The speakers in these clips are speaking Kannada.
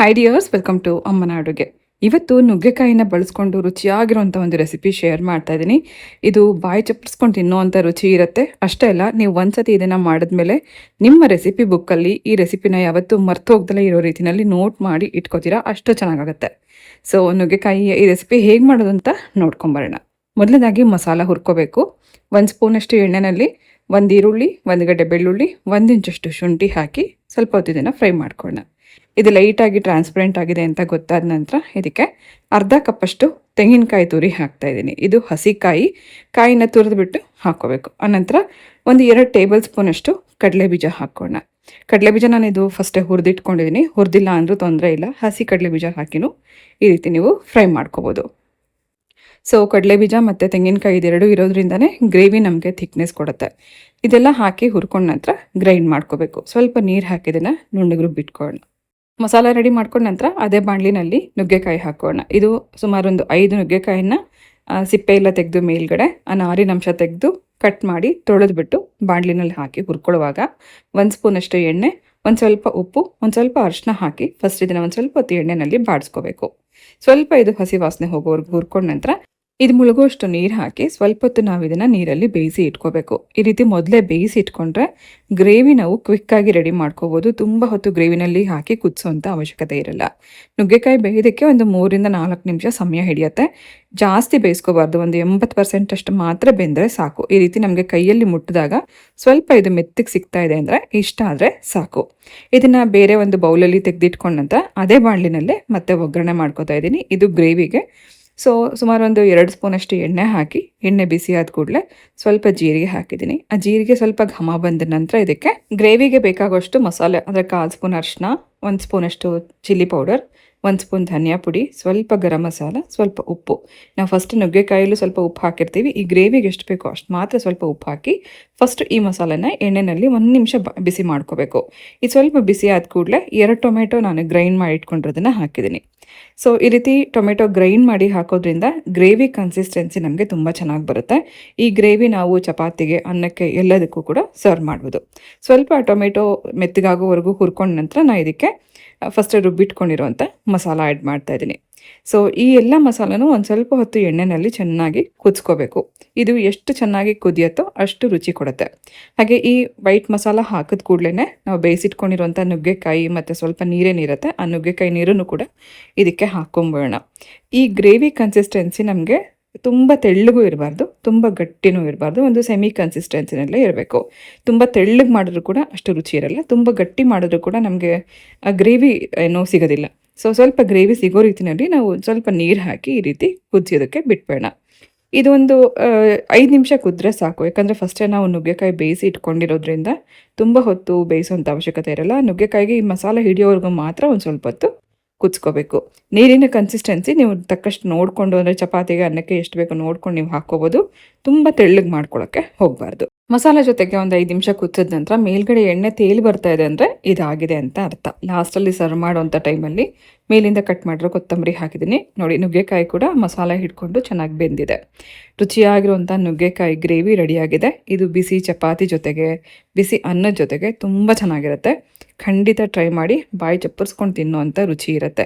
ಹೈ ಡಿಯರ್ಸ್ ವೆಲ್ಕಮ್ ಟು ಅಮ್ಮನ ಅಡುಗೆ ಇವತ್ತು ನುಗ್ಗೆಕಾಯಿನ ಬಳಸ್ಕೊಂಡು ರುಚಿಯಾಗಿರುವಂಥ ಒಂದು ರೆಸಿಪಿ ಶೇರ್ ಮಾಡ್ತಾ ಇದ್ದೀನಿ. ಇದು ಬಾಯಿ ಚಪ್ಪರಿಸ್ಕೊಂಡು ತಿನ್ನುವಂಥ ರುಚಿ ಇರುತ್ತೆ. ಅಷ್ಟೇ ಅಲ್ಲ, ನೀವು ಒಂದ್ಸತಿ ಇದನ್ನು ಮಾಡಿದ್ಮೇಲೆ ನಿಮ್ಮ ರೆಸಿಪಿ ಬುಕ್ಕಲ್ಲಿ ಈ ರೆಸಿಪಿನ ಯಾವತ್ತೂ ಮರ್ತು ಹೋಗ್ದಲೇ ಇರೋ ರೀತಿಯಲ್ಲಿ ನೋಟ್ ಮಾಡಿ ಇಟ್ಕೋತೀರಾ, ಅಷ್ಟು ಚೆನ್ನಾಗಾಗುತ್ತೆ. ಸೊ ನುಗ್ಗೆಕಾಯಿ ಈ ರೆಸಿಪಿ ಹೇಗೆ ಮಾಡೋದು ಅಂತ ನೋಡ್ಕೊಂಬರೋಣ. ಮೊದಲನೇದಾಗಿ ಮಸಾಲ ಹುರ್ಕೋಬೇಕು. ಒಂದು ಸ್ಪೂನಷ್ಟು ಎಣ್ಣೆನಲ್ಲಿ, ಒಂದು ಈರುಳ್ಳಿ, ಒಂದು ಗಡ್ಡೆ ಬೆಳ್ಳುಳ್ಳಿ, ಒಂದು ಇಂಚಷ್ಟು ಶುಂಠಿ ಹಾಕಿ ಸ್ವಲ್ಪ ಹೊತ್ತು ಇದನ್ನು ಫ್ರೈ ಮಾಡ್ಕೊಳ್ಳೋಣ. ಇದು ಲೈಟಾಗಿ ಟ್ರಾನ್ಸ್ಪರೆಂಟ್ ಆಗಿದೆ ಅಂತ ಗೊತ್ತಾದ ನಂತರ ಇದಕ್ಕೆ ಅರ್ಧ ಕಪ್ಪಷ್ಟು ತೆಂಗಿನಕಾಯಿ ತುರಿ ಹಾಕ್ತಾ ಇದ್ದೀನಿ. ಇದು ಹಸಿ ಕಾಯಿ ಕಾಯಿನ ತುರಿದ್ಬಿಟ್ಟು ಹಾಕೋಬೇಕು. ಆನಂತರ ಒಂದು ಎರಡು ಟೇಬಲ್ ಸ್ಪೂನಷ್ಟು ಕಡಲೆ ಬೀಜ ಹಾಕೋಣ. ಕಡಲೆ ಬೀಜ ನಾನು ಇದು ಫಸ್ಟೇ ಹುರಿದಿಟ್ಕೊಂಡಿದ್ದೀನಿ ಹುರಿದಿಲ್ಲ ಅಂದರೂ ತೊಂದರೆ ಇಲ್ಲ. ಹಸಿ ಕಡಲೆ ಬೀಜ ಹಾಕಿನೂ ಈ ರೀತಿ ನೀವು ಫ್ರೈ ಮಾಡ್ಕೋಬೋದು. ಸೊ ಕಡಲೆ ಬೀಜ ಮತ್ತು ತೆಂಗಿನಕಾಯಿ ಇದೆರಡು ಇರೋದ್ರಿಂದನೇ ಗ್ರೇವಿ ನಮಗೆ ಥಿಕ್ನೆಸ್ ಕೊಡುತ್ತೆ. ಇದೆಲ್ಲ ಹಾಕಿ ಹುರ್ಕೊಂಡ ನಂತರ ಗ್ರೈಂಡ್ ಮಾಡ್ಕೋಬೇಕು. ಸ್ವಲ್ಪ ನೀರು ಹಾಕಿದ್ದನ್ನು ನುಣ್ಣಗೆ ಬಿಟ್ಕೊಳ್ಳೋಣ ಮಸಾಲ ರೆಡಿ ಮಾಡ್ಕೊಂಡ ನಂತರ ಅದೇ ಬಾಣಲಿನಲ್ಲಿ ನುಗ್ಗೆಕಾಯಿ ಹಾಕೋಣ. ಇದು ಸುಮಾರು ಒಂದು ಐದು ನುಗ್ಗೆಕಾಯಿನ ಸಿಪ್ಪೆ ಎಲ್ಲ ತೆಗೆದು ಮೇಲ್ಗಡೆ, ಆ ನಾರಿನಂಶ ತೆಗೆದು ಕಟ್ ಮಾಡಿ ತೊಳೆದ್ಬಿಟ್ಟು ಬಾಣಲಿನಲ್ಲಿ ಹಾಕಿ ಹುರ್ಕೊಳ್ಳುವಾಗ ಒಂದು ಸ್ಪೂನಷ್ಟು ಎಣ್ಣೆ, ಒಂದು ಸ್ವಲ್ಪ ಉಪ್ಪು, ಒಂದು ಸ್ವಲ್ಪ ಅರಿಶಿನ ಹಾಕಿ ಫಸ್ಟ್ ಇದನ್ನು ಒಂದು ಸ್ವಲ್ಪ ಹೊತ್ತು ಎಣ್ಣೆನಲ್ಲಿ ಬಾಡಿಸ್ಕೋಬೇಕು. ಸ್ವಲ್ಪ ಇದು ಹಸಿ ವಾಸನೆ ಹೋಗೋವರೆಗೂ ಹುರ್ಕೊಂಡ ನಂತರ ಇದು ಮುಳುಗುವಷ್ಟು ನೀರು ಹಾಕಿ ಸ್ವಲ್ಪ ಹೊತ್ತು ನಾವು ಇದನ್ನು ನೀರಲ್ಲಿ ಬೇಯಿಸಿ ಇಟ್ಕೋಬೇಕು. ಈ ರೀತಿ ಮೊದಲೇ ಬೇಯಿಸಿ ಇಟ್ಕೊಂಡ್ರೆ ಗ್ರೇವಿ ನಾವು ಕ್ವಿಕ್ಕಾಗಿ ರೆಡಿ ಮಾಡ್ಕೋಬೋದು. ತುಂಬ ಹೊತ್ತು ಗ್ರೇವಿನಲ್ಲಿ ಹಾಕಿ ಕುದಿಸೋಂಥ ಅವಶ್ಯಕತೆ ಇರಲ್ಲ. ನುಗ್ಗೆಕಾಯಿ ಬೇಯೋದಕ್ಕೆ ಒಂದು ಮೂರಿಂದ ನಾಲ್ಕು ನಿಮಿಷ ಸಮಯ ಹಿಡಿಯುತ್ತೆ. ಜಾಸ್ತಿ ಬೇಯಿಸ್ಕೋಬಾರ್ದು. ಒಂದು ಎಂಬತ್ತು ಪರ್ಸೆಂಟ್ ಅಷ್ಟು ಮಾತ್ರ ಬೆಂದರೆ ಸಾಕು. ಈ ರೀತಿ ನಮಗೆ ಕೈಯಲ್ಲಿ ಮುಟ್ಟಿದಾಗ ಸ್ವಲ್ಪ ಇದು ಮೆತ್ತಗೆ ಸಿಗ್ತಾ ಇದೆ ಅಂದರೆ ಇಷ್ಟ ಆದರೆ ಸಾಕು. ಇದನ್ನು ಬೇರೆ ಒಂದು ಬೌಲಲ್ಲಿ ತೆಗೆದಿಟ್ಕೊಂಡಂತ ಅದೇ ಬಾಣಲಿನಲ್ಲೇ ಮತ್ತೆ ಒಗ್ಗರಣೆ ಮಾಡ್ಕೋತಾ ಇದ್ದೀನಿ. ಇದು ಗ್ರೇವಿಗೆ ಸೊ ಸುಮಾರು ಒಂದು ಎರಡು ಸ್ಪೂನಷ್ಟು ಎಣ್ಣೆ ಹಾಕಿ, ಎಣ್ಣೆ ಬಿಸಿ ಆದ ಕೂಡಲೇ ಸ್ವಲ್ಪ ಜೀರಿಗೆ ಹಾಕಿದ್ದೀನಿ. ಆ ಜೀರಿಗೆ ಸ್ವಲ್ಪ ಘಮ ಬಂದ ನಂತರ ಇದಕ್ಕೆ ಗ್ರೇವಿಗೆ ಬೇಕಾಗುವಷ್ಟು ಮಸಾಲೆ, ಅಂದರೆ ಕಾಲು ಸ್ಪೂನ್ ಅರಿಶಿನ ಒಂದು ಸ್ಪೂನಷ್ಟು ಚಿಲ್ಲಿ ಪೌಡರ್ ಒಂದು ಸ್ಪೂನ್ ಧನಿಯಾ ಪುಡಿ ಸ್ವಲ್ಪ ಗರಂ ಮಸಾಲ ಸ್ವಲ್ಪ ಉಪ್ಪು. ನಾವು ಫಸ್ಟ್ ನುಗ್ಗೆಕಾಯಲ್ಲೂ ಸ್ವಲ್ಪ ಉಪ್ಪು ಹಾಕಿರ್ತೀವಿ. ಈ ಗ್ರೇವಿಗೆ ಎಷ್ಟು ಬೇಕೋ ಅಷ್ಟು ಮಾತ್ರ ಸ್ವಲ್ಪ ಉಪ್ಪು ಹಾಕಿ ಫಸ್ಟ್ ಈ ಮಸಾಲೆನ ಎಣ್ಣೆಯಲ್ಲಿ ಒಂದು ನಿಮಿಷ ಬಿಸಿ ಮಾಡ್ಕೋಬೇಕು. ಇದು ಸ್ವಲ್ಪ ಬಿಸಿ ಆದ ಕೂಡಲೇ ಎರಡು ಟೊಮೆಟೊ ನಾನು ಗ್ರೈಂಡ್ ಮಾಡಿ ಇಟ್ಕೊಂಡಿರೋದನ್ನು ಹಾಕಿದ್ದೀನಿ. ಸೊ ಈ ರೀತಿ ಟೊಮೆಟೊ ಗ್ರೈಂಡ್ ಮಾಡಿ ಹಾಕೋದ್ರಿಂದ ಗ್ರೇವಿ ಕನ್ಸಿಸ್ಟೆನ್ಸಿ ನಮಗೆ ತುಂಬ ಚೆನ್ನಾಗಿ ಬರುತ್ತೆ. ಈ ಗ್ರೇವಿ ನಾವು ಚಪಾತಿಗೆ, ಅನ್ನಕ್ಕೆ ಎಲ್ಲದಕ್ಕೂ ಕೂಡ ಸರ್ವ್ ಮಾಡ್ಬೋದು. ಸ್ವಲ್ಪ ಟೊಮೆಟೊ ಮೆತ್ತಗಾಗೋವರೆಗೂ ಹುರ್ಕೊಂಡ ನಂತರ ನಾನು ಇದಕ್ಕೆ ಫಸ್ಟ್ ರುಬ್ಬಿಟ್ಕೊಂಡಿರುವಂಥ ಮಸಾಲ ಆ್ಯಡ್ ಮಾಡ್ತಾ ಇದ್ದೀನಿ. ಸೊ ಈ ಎಲ್ಲ ಮಸಾಲನೂ ಒಂದು ಸ್ವಲ್ಪ ಹೊತ್ತು ಎಣ್ಣೆಯಲ್ಲಿ ಚೆನ್ನಾಗಿ ಕುದಿಸ್ಕೋಬೇಕು. ಇದು ಎಷ್ಟು ಚೆನ್ನಾಗಿ ಕುದಿಯುತ್ತೋ ಅಷ್ಟು ರುಚಿ ಕೊಡುತ್ತೆ. ಹಾಗೆ ಈ ವೈಟ್ ಮಸಾಲ ಹಾಕಿದ ಕೂಡಲೇ ನಾವು ಬೇಯಿಸಿಟ್ಕೊಂಡಿರುವಂಥ ನುಗ್ಗೆಕಾಯಿ ಮತ್ತು ಸ್ವಲ್ಪ ನೀರೇನಿರುತ್ತೆ ಆ ನುಗ್ಗೆಕಾಯಿ ನೀರನ್ನು ಕೂಡ ಇದಕ್ಕೆ ಹಾಕ್ಕೊಂಬೋಣ ಈ ಗ್ರೇವಿ ಕನ್ಸಿಸ್ಟೆನ್ಸಿ ನಮಗೆ ತುಂಬ ತೆಳ್ಳಗೂ ಇರಬಾರ್ದು, ತುಂಬ ಗಟ್ಟಿನೂ ಇರಬಾರ್ದು, ಒಂದು ಸೆಮಿ ಕನ್ಸಿಸ್ಟೆನ್ಸಿನಲ್ಲೇ ಇರಬೇಕು. ತುಂಬ ತೆಳ್ಳಗೆ ಮಾಡಿದ್ರು ಕೂಡ ಅಷ್ಟು ರುಚಿ ಇರಲ್ಲ, ತುಂಬ ಗಟ್ಟಿ ಮಾಡಿದ್ರು ಕೂಡ ನಮಗೆ ಆ ಗ್ರೇವಿ ಏನೋ ಸಿಗೋದಿಲ್ಲ. ಸೊ ಸ್ವಲ್ಪ ಗ್ರೇವಿ ಸಿಗೋ ರೀತಿಯಲ್ಲಿ ನಾವು ಸ್ವಲ್ಪ ನೀರು ಹಾಕಿ ಈ ರೀತಿ ಕುದಿಯೋದಕ್ಕೆ ಬಿಟ್ಬೇಡ. ಇದೊಂದು ಐದು ನಿಮಿಷ ಕುದ್ರೆ ಸಾಕು. ಯಾಕಂದರೆ ಫಸ್ಟೇ ನಾವು ನುಗ್ಗೆಕಾಯಿ ಬೇಯಿಸಿ ಇಟ್ಕೊಂಡಿರೋದ್ರಿಂದ ತುಂಬ ಹೊತ್ತು ಬೇಯಿಸುವಂಥ ಅವಶ್ಯಕತೆ ಇರಲ್ಲ. ನುಗ್ಗೆಕಾಯಿಗೆ ಈ ಮಸಾಲೆ ಹಿಡಿಯೋವರೆಗೂ ಮಾತ್ರ ಒಂದು ಸ್ವಲ್ಪ ಹೊತ್ತು ಕುದಿಸ್ಕೋಬೇಕು. ನೀರಿನ ಕನ್ಸಿಸ್ಟೆನ್ಸಿ ನೀವು ತಕ್ಕಷ್ಟು ನೋಡಿಕೊಂಡು, ಅಂದರೆ ಚಪಾತಿಗೆ ಅನ್ನಕ್ಕೆ ಎಷ್ಟು ಬೇಕೋ ನೋಡ್ಕೊಂಡು ನೀವು ಹಾಕ್ಕೋಬೋದು. ತುಂಬ ತೆಳ್ಳಗೆ ಮಾಡ್ಕೊಳ್ಳೋಕ್ಕೆ ಹೋಗಬಾರ್ದು. ಮಸಾಲೆ ಜೊತೆಗೆ ಒಂದು ಐದು ನಿಮಿಷ ಕುದಿಸಿದ ನಂತರ ಮೇಲ್ಗಡೆ ಎಣ್ಣೆ ತೇಲಿ ಬರ್ತಾ ಇದೆ ಅಂದರೆ ಇದಾಗಿದೆ ಅಂತ ಅರ್ಥ. ಲಾಸ್ಟಲ್ಲಿ ಸರ್ವ್ ಮಾಡುವಂಥ ಟೈಮಲ್ಲಿ ಮೇಲಿಂದ ಕಟ್ ಮಾಡಿರೋ ಕೊತ್ತಂಬರಿ ಹಾಕಿದ್ದೀನಿ. ನೋಡಿ, ನುಗ್ಗೆಕಾಯಿ ಕೂಡ ಮಸಾಲೆ ಹಿಡ್ಕೊಂಡು ಚೆನ್ನಾಗಿ ಬೆಂದಿದೆ. ರುಚಿಯಾಗಿರುವಂಥ ನುಗ್ಗೆಕಾಯಿ ಗ್ರೇವಿ ರೆಡಿಯಾಗಿದೆ. ಇದು ಬಿಸಿ ಚಪಾತಿ ಜೊತೆಗೆ, ಬಿಸಿ ಅನ್ನದ ಜೊತೆಗೆ ತುಂಬ ಚೆನ್ನಾಗಿರುತ್ತೆ. ಖಂಡಿತ ಟ್ರೈ ಮಾಡಿ, ಬಾಯಿ ಚಪ್ಪರ್ಸ್ಕೊಂಡು ತಿನ್ನುವಂಥ ರುಚಿ ಇರುತ್ತೆ.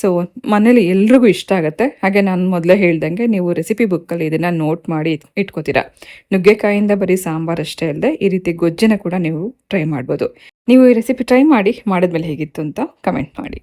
ಸೊ ಮನೇಲಿ ಎಲ್ರಿಗೂ ಇಷ್ಟ ಆಗುತ್ತೆ. ಹಾಗೆ ನಾನು ಮೊದಲೇ ಹೇಳ್ದಂಗೆ ನೀವು ರೆಸಿಪಿ ಬುಕ್ಕಲ್ಲಿ ಇದನ್ನು ನೋಟ್ ಮಾಡಿ ಇಟ್ಕೋತೀರಾ. ನುಗ್ಗೆಕಾಯಿಂದ ಬರೀ ಸಾಂಬಾರು ಅಷ್ಟೇ ಅಲ್ಲದೆ ಈ ರೀತಿ ಗೊಜ್ಜನ ಕೂಡ ನೀವು ಟ್ರೈ ಮಾಡ್ಬೋದು. ನೀವು ಈ ರೆಸಿಪಿ ಟ್ರೈ ಮಾಡಿ, ಮಾಡಿದ್ಮೇಲೆ ಹೇಗಿತ್ತು ಅಂತ ಕಮೆಂಟ್ ಮಾಡಿ.